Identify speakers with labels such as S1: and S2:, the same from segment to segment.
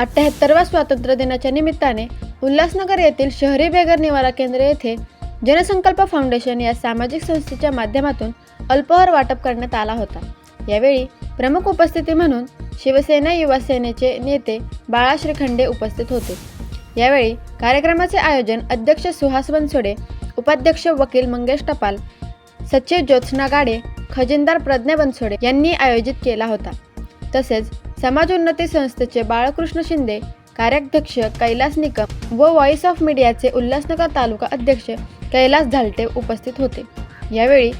S1: अठ्ठ्याहत्तरवा स्वातंत्र्य दिनाच्या निमित्ताने उल्हासनगर येथील शहरी बेघर निवारा केंद्र येथे जनसंकल्प फाउंडेशन या सामाजिक संस्थेच्या माध्यमातून अल्पहार वाटप करण्यात आला होता. यावेळी प्रमुख उपस्थिती म्हणून शिवसेना युवा सेनेचे नेते बाळा श्रीखंडे उपस्थित होते. यावेळी कार्यक्रमाचे आयोजन अध्यक्ष सुहास बनसोडे उपाध्यक्ष वकील मंगेश टपाल सचिव ज्योत्स्ना गाडे खजिनदार प्रज्ञा बनसोडे यांनी आयोजित केला होता. तसेच समाजोन्नती संस्थेचे बाळकृष्ण शिंदे कार्याध्यक्ष कैलास निकम व व्हॉइस ऑफ मीडियाचे उल्हासनगर तालुका अध्यक्ष कैलास झालटे उपस्थित होते. यावेळी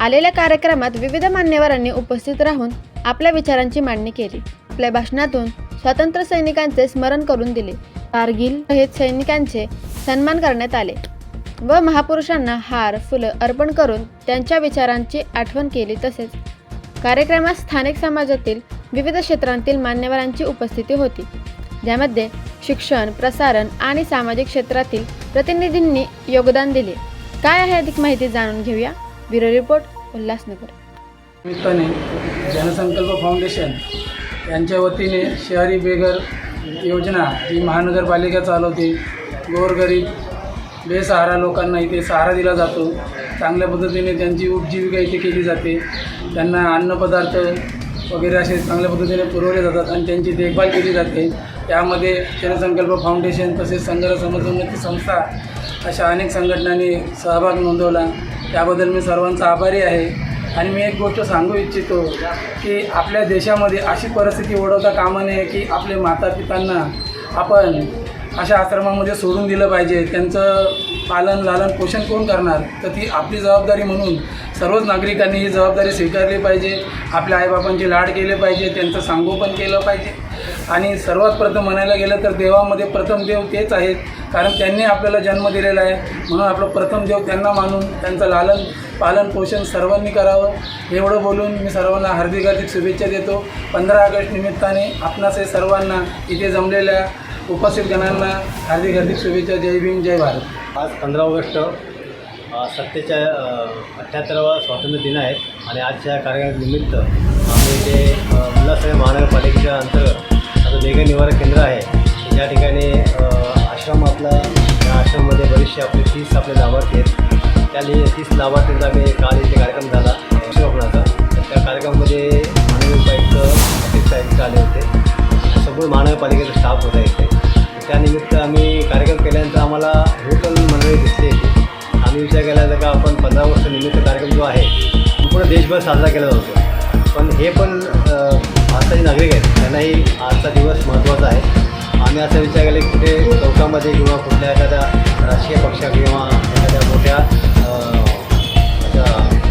S1: आलेल्या कार्यक्रमात विविध मान्यवरांनी उपस्थित राहून आपल्या विचारांची मांडणी केली. आपल्या भाषणातून स्वातंत्र्य सैनिकांचे स्मरण करून दिले. कारगिल हे सैनिकांचे सन्मान करण्यात आले व महापुरुषांना हार फुलं अर्पण करून त्यांच्या विचारांची आठवण केली तसेच कार्यक्रमात स्थानिक समाजातील विविध क्षेत्रांतील मान्यवरांची उपस्थिती होती. ज्यामध्ये शिक्षण प्रसारण आणि सामाजिक क्षेत्रातील प्रतिनिधींनी योगदान दिले. काय आहे अधिक माहिती जाणून घेऊया. Bureau report Ulhasnagar.
S2: निमित्ताने जनसंकल्प फाउंडेशन यांच्या वतीने शहरी बेघर योजना ही महानगरपालिका चालवते गोरगरीब बेसहारा लोकांना इथे सहारा दिला जातो. चांगल्या पद्धतीने त्यांची उपजीविका इथे केली जाते. त्यांना अन्नपदार्थ वगैरे असे चांगल्या पद्धतीने पुरवले जातात आणि त्यांची देखभाल केली जाते. त्यामध्ये जनसंकल्प फाउंडेशन तसेच संघर्ष समाजोन्नती संस्था अशा अनेक संघटनांनी सहभाग नोंदवला. त्याबद्दल मी सर्वांचा आभारी आहे. आणि मी एक गोष्ट सांगू इच्छितो की आपल्या देशामध्ये अशी परिस्थिती ओढवता कामा नये की आपले माता पितांना आपण अशा आश्रमामध्ये सोडून दिलं पाहिजे. त्यांचं पालन लालन पोषण कोण करणार? तर ती आपली जबाबदारी म्हणून सर्वच नागरिकांनी ही जबाबदारी स्वीकारली पाहिजे. आपल्या आईबापांचे लाड केले पाहिजे त्यांचं सांगोपन केलं पाहिजे. आणि सर्वात प्रथम म्हणायला गेलं तर देवामध्ये प्रथम देव तेच आहेत. कारण त्यांनी आपल्याला जन्म दिलेला आहे. म्हणून आपलं प्रथम देव त्यांना मानून त्यांचं लालन पालन पोषण सर्वांनी करावं. एवढं बोलून मी सर्वांना हार्दिक हार्दिक शुभेच्छा देतो. पंधरा ऑगस्ट निमित्ताने आपणास हे सर्वांना इथे जमलेल्या उपस्थित गणांना हार्दिक हार्दिक शुभेच्छा जय भीम जय भारत.
S3: आज पंधरा ऑगस्ट सत्तेच्या अठ्ठ्याहत्तरावा स्वातंत्र्य दिन आहे आणि आजच्या कार्यक्रमानिमित्त आम्ही इथे अ, उल्हासनगर महानगरपालिकेच्या अंतर्गत आता वेगळं निवारण केंद्र आहे. या ठिकाणी आश्रम आपला या आश्रममध्ये बरेचसे आपले तीस आपले लाभार्थी आहेत. त्या तीस लाभार्थींचा आम्ही काल इथे कार्यक्रम झाला अक्षरोपणाचा तर त्या कार्यक्रमामध्ये माननीय उपायुक्त अतिश आले होते. संपूर्ण महानगरपालिकेचा स्टाफ होता इथे. त्यानिमित्त आम्ही कार्यक्रम केल्यानंतर आम्हाला हे पण मंडळी दिसते आम्ही विचार केला तर का आपण पंधरा वर्ष निमित्त कार्यक्रम जो आहे संपूर्ण देशभर साजरा केला जातो. पण हे पण भारताचे नागरिक आहेत. त्यांनाही आजचा दिवस महत्त्वाचा आहे. आम्ही असा विचार केला की कुठे चौकामध्ये किंवा कुठल्या एखाद्या राजकीय पक्षा किंवा एखाद्या मोठ्या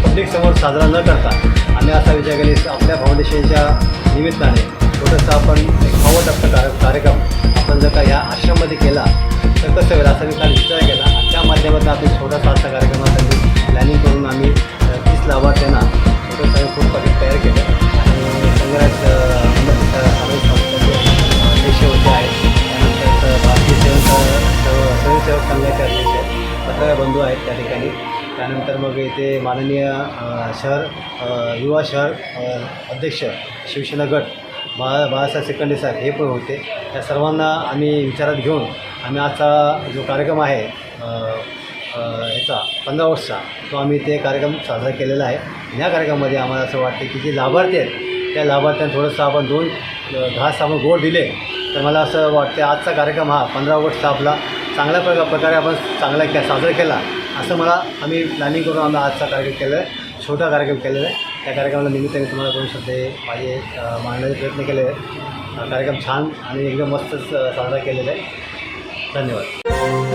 S3: पब्लिकसमोर साजरा न करता आम्ही असा विचार केला की आपल्या फाउंडेशनच्या निमित्ताने छोटंसं आपण एक पावट कार्यक्रम आपण जर का या आश्रममध्ये केला तर कसं होईल? असा मी काल विचार केला. त्या माध्यमातून आपण छोटासा असा कार्यक्रमासाठी प्लॅनिंग करून आम्ही तीस लाभार्थ्यांना छोटंसं फूड पॅकेट तयार केलं. आणि संग्रहात अध्यक्ष होते आहेत. त्यानंतर भारतीय सेवक स्वयंसेवक संघाचे अध्यक्ष पत्रकार बंधू आहेत त्या ठिकाणी. त्यानंतर मग इथे माननीय शहर युवा शहर अध्यक्ष शिवसेना गट बाळा बाळासाहेब सेकंडे साहेब हे पण होते. त्या सर्वांना आम्ही विचारात घेऊन आम्ही आजचा जो कार्यक्रम आहे याचा ह्याचा पंधरा वर्षचा तो आम्ही ते कार्यक्रम साजरा केलेला आहे. या कार्यक्रमामध्ये आम्हाला असं वाटते की जे लाभार्थी आहेत त्या लाभार्थ्यांना थोडंसं आपण दोन घास आपण गोड दिले तर मला असं वाटते आजचा कार्यक्रम हा पंधरा ऑगस्टचा आपला चांगल्या प्रका प्रकारे आपण चांगला के साजरा केला असं मला आम्ही प्लॅनिंग करून आम्ही आजचा कार्यक्रम केला आहे छोटा कार्यक्रम केलेला आहे. त्या कार्यक्रमाला निमित्ताने तुम्हाला दोन शब्द माझे मांडण्याचे प्रयत्न केले. आहेत कार्यक्रम छान आणि एकदम मस्तच साजरा केलेला आहे. धन्यवाद.